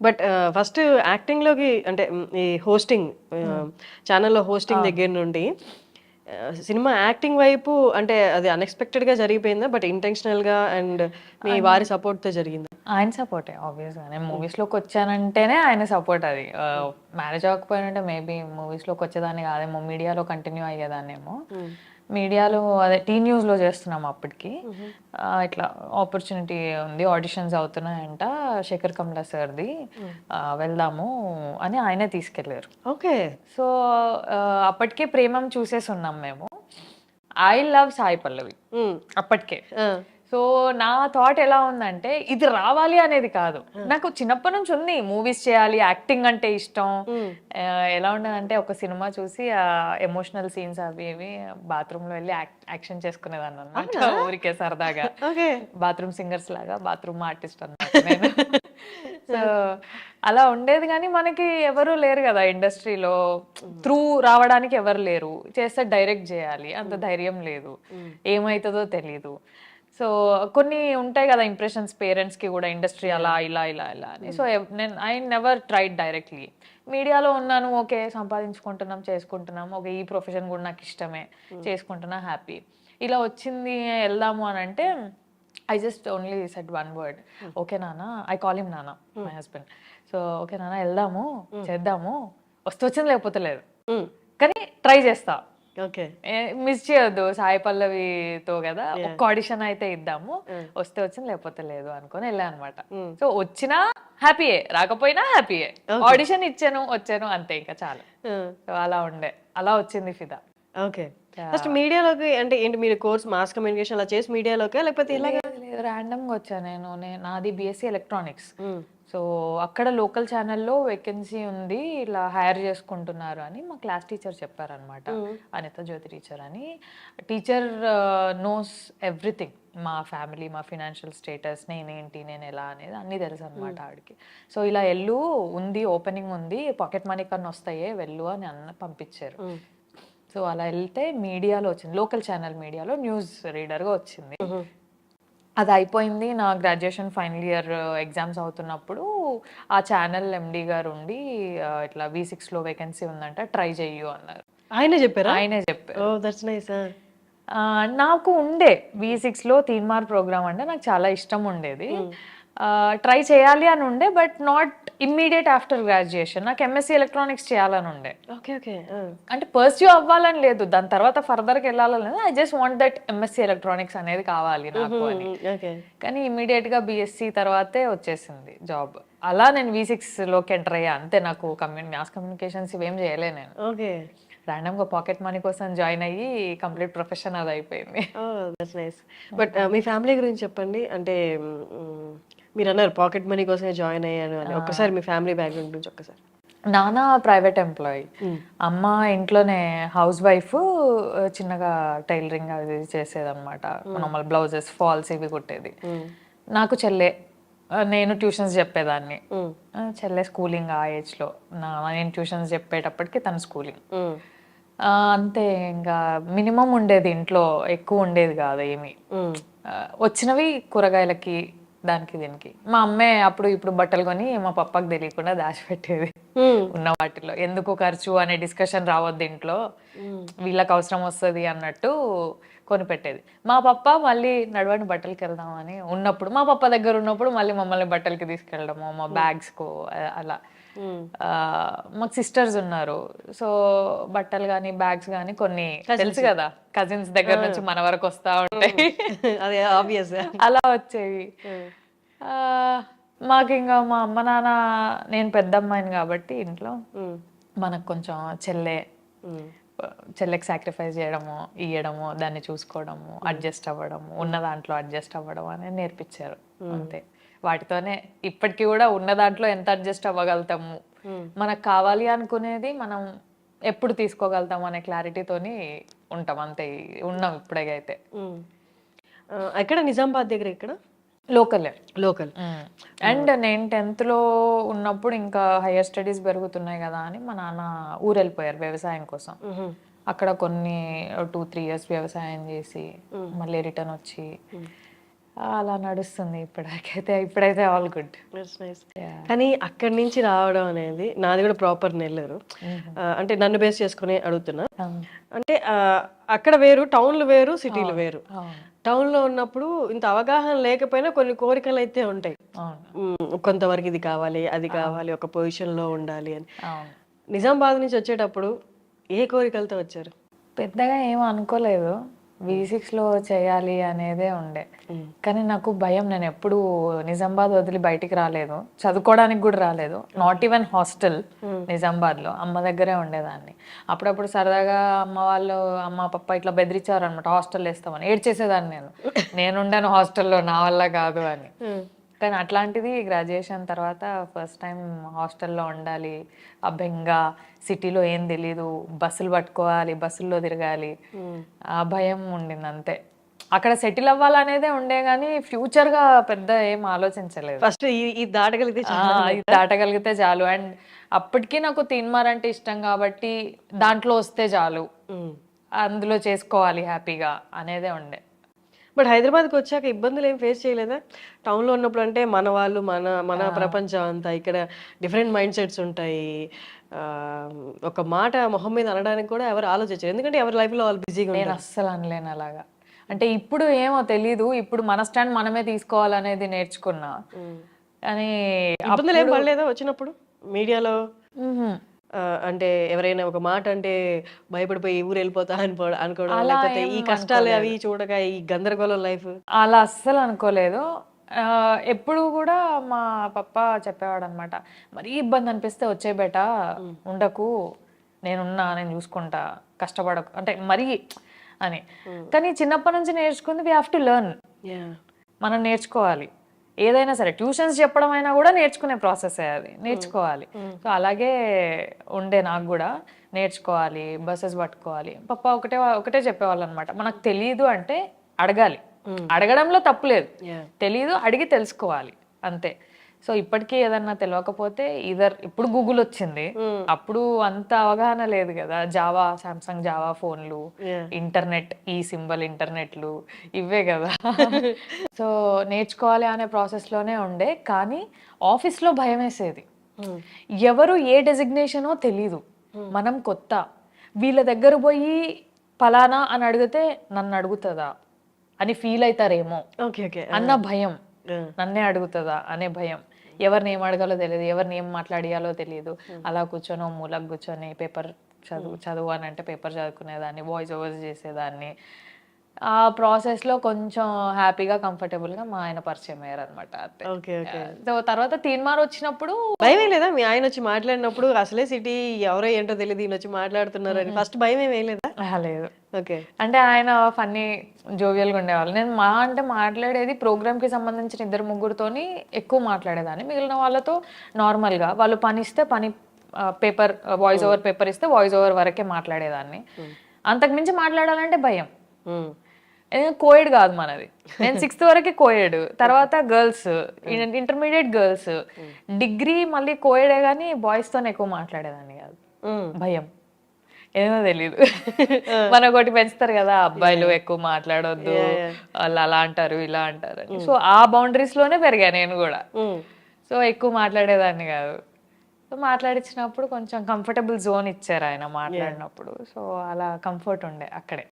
But first యాక్టింగ్లోకి అంటే ఈ hosting ఛానల్లో హోస్టింగ్ దగ్గర నుండి సినిమా యాక్టింగ్ వైపు అంటే అది అన్ఎక్స్పెక్టెడ్గా జరిగిపోయిందా? బట్ ఇంటెన్షనల్గా అండ్ మీ వారి సపోర్ట్తో జరిగిందా? ఆయన సపోర్టే ఆబ్వియస్గా నేను మూవీస్లోకి వచ్చానంటేనే ఆయన సపోర్ట్ అది. మ్యారేజ్ అవ్వకపోయినంటే మేబీ మూవీస్లోకి వచ్చేదాన్ని కాదేమో మీడియాలో కంటిన్యూ అయ్యేదాన్నేమో. మీడియాలో అదే టీ న్యూస్లో చేస్తున్నాం అప్పటికి. ఇట్లా ఆపర్చునిటీ ఉంది ఆడిషన్స్ అవుతున్నాయంట శేఖర్ కమలా సార్ది. వెళ్దాము అని ఆయనే తీసుకెళ్ళారు ఓకే. సో అప్పటికే ప్రేమం చూసేసి ఉన్నాం మేము. I love Sai Pallavi. అప్పటికే. సో నా థాట్ ఎలా ఉందంటే ఇది రావాలి అనేది కాదు. నాకు చిన్నప్పటి నుంచి ఉంది. మూవీస్ చేయాలి యాక్టింగ్ అంటే ఇష్టం. ఎలా ఉండదంటే ఒక సినిమా చూసి ఆ ఎమోషనల్ సీన్స్ అవి ఇవి బాత్రూమ్లో వెళ్ళి యాక్షన్ చేసుకునేదాన్ని అనమాట ఊరికే సరదాగా. బాత్రూమ్ సింగర్స్ లాగా బాత్రూమ్ ఆర్టిస్ట్ అన్నమాట నేను. సో అలా ఉండేది కానీ మనకి ఎవరు లేరు కదా ఇండస్ట్రీలో. త్రూ రావడానికి ఎవరు లేరు. చేస్తే డైరెక్ట్ చేయాలి. అంత ధైర్యం లేదు. ఏమవుతుందో తెలీదు. సో కొన్ని ఉంటాయి కదా ఇంప్రెషన్స్ పేరెంట్స్కి కూడా ఇండస్ట్రీ అలా ఇలా ఇలా ఇలా అని. సో నేను ఐ నెవర్ ట్రైడ్ డైరెక్ట్లీ మీడియాలో ఉన్నాను ఓకే సంపాదించుకుంటున్నాం చేసుకుంటున్నాం ఓకే ఈ ప్రొఫెషన్ కూడా నాకు ఇష్టమే చేసుకుంటున్నా హ్యాపీ ఇలా వచ్చింది వెళ్దాము అని అంటే I just only set one word okay నాన్న ఐ కాల్ హిమ్ నాన్న మై హస్బెండ్ సో ఓకే నాన్న వెళ్దాము చేద్దాము వస్తే వచ్చింది లేకపోతే లేదు. కానీ ట్రై చేస్తా. ఓకే. మిస్ చేయొద్దు సాయి పల్లవితో కదా ఒక్క ఆడిషన్ అయితే ఇద్దాము. వస్తే వచ్చింది లేకపోతే లేదు అనుకొని వెళ్ళా అనమాట సో వచ్చినా హ్యాపీయే రాకపోయినా హ్యాపీయే. ఆడిషన్ ఇచ్చాను వచ్చాను అంతే ఇంకా చాలు. సో అలా ఉండే. అలా వచ్చింది ఫిదా. ఓకే ఫస్ట్ మీడియాలోకి అంటే ఏంటి మీరు కోర్స్ మాస్ కమ్యూనికేషన్ అలా చేసి మీడియాలోకి లేకపోతే ఇలా ర్యాండమ్గా వచ్చా నేను. నే- నాది బిఎస్సి ఎలక్ట్రానిక్స్ సో అక్కడ లోకల్ ఛానల్లో వేకెన్సీ ఉంది. ఇలా హైర్ చేసుకుంటున్నారు అని మా క్లాస్ టీచర్ చెప్పారనమాట అనిత జ్యోతి టీచర్ అని. టీచర్ నోస్ ఎవ్రీథింగ్ మా ఫ్యామిలీ మా ఫినాన్షియల్ స్టేటస్ నేనేంటి నేను ఎలా అనేది అన్నీ తెలుసు అనమాట ఆవిడకి సో ఇలా వెళ్ళు ఉంది ఓపెనింగ్ ఉంది పాకెట్ మనీ కన్నా వస్తాయే వెళ్ళు అని అన్న పంపించారు. సో అలా వెళ్తే మీడియాలో వచ్చింది లోకల్ ఛానల్ మీడియాలో న్యూస్ రీడర్గా వచ్చింది. అది అయిపోయింది నా గ్రాడ్యుయేషన్ ఫైనల్ ఇయర్ ఎగ్జామ్స్ అవుతున్నప్పుడు ఆ ఛానల్ ఎండి గారు ఉండి ఇట్లా వి సిక్స్లో వేకెన్సీ ఉందంట ట్రై చెయ్యు అన్నారు. ఆయనే చెప్పారా? ఆయనే చెప్పారు. నాకు ఉండే వి సిక్స్లో తీన్మార్ ప్రోగ్రామ్ అంటే నాకు చాలా ఇష్టం ఉండేది. ట్రై చేయాలి అని ఉండే but not immediate after graduation. నాకు ఎంఎస్సీ ఎలక్ట్రానిక్స్ చేయాలని ఉండే. ఓకే ఓకే అంటే పర్స్యూ అవ్వాలని లేదు. దాని తర్వాత ఫర్దర్కి వెళ్ళాలని లేదు. I just want that MSc electronics అనేది కావాలి నాకు అని. కానీ ఇమీడియట్గా బీఎస్సీ తర్వాతే వచ్చేసింది జాబ్ అలా నేను వి సిక్స్లోకి ఎంటర్ అయ్యా. అంతే నాకు కమ్యూని మాస్ కమ్యూనికేషన్స్ ఇవేం చేయలే నేను. ఓకే. గా పాకెట్ మనీ కోసం జాయిన్ అయ్యి కంప్లీట్ ప్రొఫెషన్ అది అయిపోయింది. నైస్ బట్ మీ ఫ్యామిలీ గురించి చెప్పండి. అంటే మీరు అన్నారు పాకెట్ మనీ కోసమే జాయిన్ అయ్యాను అని. ఒక్కసారి మీ ఫ్యామిలీ బ్యాక్గ్రౌండ్ గురించి ఒక్కసారి. నాన్న ప్రైవేట్ ఎంప్లాయీ అమ్మ ఇంట్లోనే హౌస్ వైఫ్ చిన్నగా టైలరింగ్ అది చేసేదన్నమాట. నార్మల్ బ్లౌజెస్ ఫాల్స్ ఇవి కుట్టేది. నాకు చెల్లె. నేను ట్యూషన్స్ చెప్పేదాన్ని. చెల్లె స్కూలింగ్ ఆ ఏజ్లో. నా నేను ట్యూషన్స్ చెప్పేటప్పటికి తన స్కూలింగ్. ఆ, అంతే ఇంకా మినిమం ఉండేది ఇంట్లో ఎక్కువ ఉండేది కాదు ఏమి. వచ్చినవి కూరగాయలకి దానికి దీనికి. మా అమ్మే అప్పుడు ఇప్పుడు బట్టలు కొని మా పప్పకి తెలియకుండా దాచిపెట్టేది. ఉన్న వాటిలో. ఎందుకు ఖర్చు అనే డిస్కషన్ రావద్దు ఇంట్లో. వీళ్ళకి అవసరం వస్తుంది అన్నట్టు కొనిపెట్టేది మా పప్ప మళ్ళీ నడవండి బట్టలకి వెళ్దామని ఉన్నప్పుడు మా పప్ప దగ్గర ఉన్నప్పుడు మళ్ళీ మమ్మల్ని బట్టలకి తీసుకెళ్ళడము మా బ్యాగ్స్కు అలా. మాకు సిస్టర్స్ ఉన్నారు. సో బట్టలు కానీ బ్యాగ్స్ కానీ కొన్ని తెలుసు కదా? కజిన్స్ దగ్గర నుంచి మన వరకు వస్తా ఉంటాయి. అదే ఆబ్వియస్ అలా వచ్చేవి. ఆ, మాకు ఇంకా మా అమ్మ నాన్న నేను పెద్ద అమ్మాయిని కాబట్టి ఇంట్లో మనకు కొంచెం చెల్లె చెల్లెకి సాక్రిఫైస్ చేయడము ఇయ్యడము దాన్ని చూసుకోవడము అడ్జస్ట్ అవ్వడము ఉన్న దాంట్లో అడ్జస్ట్ అవ్వడం అనేది నేర్పించారు. అంతే. వాటితోనే ఇప్పటికీ కూడా ఉన్న దాంట్లో ఎంత అడ్జస్ట్ అవ్వగలుగుతాము? మనకు కావాలి అనుకునేది మనం ఎప్పుడు తీసుకోగలుగుతాం అనే క్లారిటీతోని ఉంటాం. అంతే ఉన్నాం ఇప్పుడైతే. ఎక్కడ? నిజామాబాద్ దగ్గర ఎక్కడ? లోకలే లోకల్ అండ్ నేను టెన్త్లో ఉన్నప్పుడు ఇంకా హైయర్ స్టడీస్ పెరుగుతున్నాయి కదా అని మా నాన్న ఊరు వెళ్ళిపోయారు వ్యవసాయం కోసం. అక్కడ కొన్ని టూ త్రీ ఇయర్స్ వ్యవసాయం చేసి మళ్ళీ రిటర్న్ వచ్చి అలా నడుస్తుంది ఇప్పటికైతే. ఇప్పుడైతే ఆల్ గుడ్ నైస్ కానీ అక్కడి నుంచి రావడం అనేది నాది కూడా ప్రాపర్ నెల్లూరు. ఆ, అంటే నన్ను బేస్ చేసుకుని అడుగుతున్నా. అంటే ఆ, అక్కడ వేరు టౌన్లు వేరు సిటీలు వేరు. టౌన్లో ఉన్నప్పుడు ఇంత అవగాహన లేకపోయినా కొన్ని కోరికలు అయితే ఉంటాయి. కొంతవరకు ఇది కావాలి అది కావాలి ఒక పొజిషన్లో ఉండాలి అని. నిజామాబాద్ నుంచి వచ్చేటప్పుడు ఏ కోరికలతో వచ్చారు? పెద్దగా ఏం అనుకోలేదు. లో చేయాలి అనేదే ఉండే. కానీ నాకు భయం నేను ఎప్పుడు నిజామాబాద్ వదిలి బయటికి రాలేదు. చదువుకోవడానికి కూడా రాలేదు. నాట్ ఈవెన్ హాస్టల్ నిజామాబాద్లో అమ్మ దగ్గరే ఉండేదాన్ని. అప్పుడప్పుడు సరదాగా అమ్మ వాళ్ళు అమ్మ పప్ప ఇట్లా బెదిరించారు అనమాట హాస్టల్ వేస్తామని. ఏడ్చేసేదాన్ని నేను. నేను ఉండాను హాస్టల్లో నా వల్ల కాదు అని. కానీ అట్లాంటిది గ్రాడ్యుయేషన్ తర్వాత ఫస్ట్ టైం హాస్టల్లో ఉండాలి. ఆ బెంగ సిటీలో ఏం తెలీదు. బస్సులు పట్టుకోవాలి బస్సుల్లో తిరగాలి. ఆ భయం ఉండింది అంతే అక్కడ సెటిల్ అవ్వాలనేదే ఉండే కానీ ఫ్యూచర్గా పెద్ద ఏం ఆలోచించలేదు. ఫస్ట్ ఈ దాటగలిగితే ఇది దాటగలిగితే చాలు. అండ్ అప్పటికి నాకు తిన్మార్ అంటే ఇష్టం కాబట్టి దాంట్లో వస్తే చాలు. అందులో చేసుకోవాలి హ్యాపీగా అనేదే ఉండే. బట్ హైదరాబాద్కి వచ్చాక ఇబ్బందులు ఏం ఫేస్ చేయలేదా? టౌన్లో ఉన్నప్పుడు అంటే మన వాళ్ళు మన మన ప్రపంచం అంతా ఇక్కడ డిఫరెంట్ మైండ్ సెట్స్ ఉంటాయి. ఒక మాట మొహం మీద అనడానికి కూడా ఎవరు ఆలోచించారు. ఎందుకంటే ఎవరి లైఫ్లో వాళ్ళు బిజీగా నేను అస్సలు అనలేను అలాగా. అంటే ఇప్పుడు ఏమో తెలీదు. ఇప్పుడు మన స్టాండ్ మనమే తీసుకోవాలనేది నేర్చుకున్నా. కానీ ఇబ్బందులు ఏం పడలేదా వచ్చినప్పుడు? మీడియాలో? అంటే ఎవరైనా ఒక మాట అంటే భయపడిపోయి ఊరు వెళ్ళిపోతా అనుకో అనుకోవడం లేకపోతే ఈ కష్టాలు అవి చూడక ఈ గందరగోళం లైఫ్. అలా అస్సలు అనుకోలేదు. ఎప్పుడు కూడా మా పప్ప చెప్పేవాడు అనమాట మరీ ఇబ్బంది అనిపిస్తే వచ్చే బేట ఉండకు నేనున్నా నేను చూసుకుంటా కష్టపడకు. అంటే మరీ అని. కానీ చిన్నప్పటి నుంచి నేర్చుకుంది వీ హ్యావ్ టు లెర్న్ మనం నేర్చుకోవాలి. ఏదైనా సరే ట్యూషన్స్ చెప్పడం అయినా కూడా నేర్చుకునే ప్రాసెస్ అది. నేర్చుకోవాలి. సో అలాగే ఉండే నాకు కూడా నేర్చుకోవాలి బస్సెస్ పట్టుకోవాలి. పప్ప ఒకటే ఒకటే చెప్పేవాళ్ళు అనమాట మనకు తెలియదు అంటే అడగాలి. అడగడంలో తప్పులేదు. తెలీదు అడిగి తెలుసుకోవాలి. అంతే. సో ఇప్పటికీ ఏదన్నా తెలియకపోతే ఇదర్ ఇప్పుడు గూగుల్ వచ్చింది. అప్పుడు అంత అవగాహన లేదు కదా. జావా సామ్సంగ్ జావా ఫోన్లు. ఇంటర్నెట్ ఈ సింబల్ ఇంటర్నెట్లు ఇవే కదా. సో నేర్చుకోవాలి అనే ప్రాసెస్లోనే ఉండే కానీ ఆఫీస్లో భయం వేసేది ఎవరు ఏ డెసిగ్నేషనో తెలీదు. మనం కొత్త. వీళ్ళ దగ్గర పోయి పలానా అని అడిగితే నన్ను అడుగుతుందా? అని ఫీల్ అవుతారేమో. అన్న భయం. నన్నే అడుగుతుందా? అనే భయం. ఎవరిని ఏం అడగాలో తెలియదు ఎవరిని ఏం మాట్లాడియాలో తెలియదు. అలా కూర్చొని మూలకు కూర్చొని పేపర్ చదువు చదువు అని అంటే పేపర్ చదువుకునేదాన్ని వాయిస్ ఓవర్స్ చేసేదాన్ని. ఆ ప్రాసెస్లో కొంచెం హ్యాపీగా కంఫర్టబుల్గా మా ఆయన పరిచయం అయ్యారు అనమాట ఓకే ఓకే. సో తర్వాత తీన్మార్ వచ్చినప్పుడు భయం లేదా? మీ ఆయన వచ్చి మాట్లాడినప్పుడు అసలే సిటీ ఎవరో ఏంటో తెలియదు ఈయన వచ్చి మాట్లాడుతున్నారు అని ఫస్ట్ భయం ఏమీ లేదా? "ఆహా, లేదు. ఓకే. అంటే ఆయన ఫన్నీ జోవియల్గా ఉండేవాళ్ళు. నేను మా అంటే మాట్లాడేది program కి సంబంధించిన ఇద్దరు ముగ్గురుతోని ఎక్కువ మాట్లాడేదాన్ని. మిగిలిన వాళ్ళతో normal గా వాళ్ళు పని ఇస్తే పని పేపర్ వాయిస్ ఓవర్ పేపర్ ఇస్తే వాయిస్ ఓవర్ వరకే మాట్లాడేదాన్ని. అంతకు మించి మాట్లాడాలంటే భయం. కోయిడ్ కాదు మనది. నేను సిక్స్త్ వరకే కోయిడ్ తర్వాత గర్ల్స్ ఇంటర్మీడియట్ గర్ల్స్ డిగ్రీ మళ్ళీ కోయిడే కానీ బాయ్స్తో ఎక్కువ మాట్లాడేదాన్ని కాదు. భయం. ఏమో తెలీదు. మన ఒకటి పెంచుతారు కదా అబ్బాయిలు ఎక్కువ మాట్లాడొద్దు వాళ్ళు అలా అంటారు ఇలా అంటారు సో ఆ బౌండరీస్లోనే పెరిగా నేను కూడా. సో ఎక్కువ మాట్లాడేదాన్ని కాదు. సో మాట్లాడించినప్పుడు కొంచెం కంఫర్టబుల్ జోన్ ఇచ్చారు ఆయన మాట్లాడినప్పుడు. సో అలా కంఫర్ట్ ఉండే అక్కడే.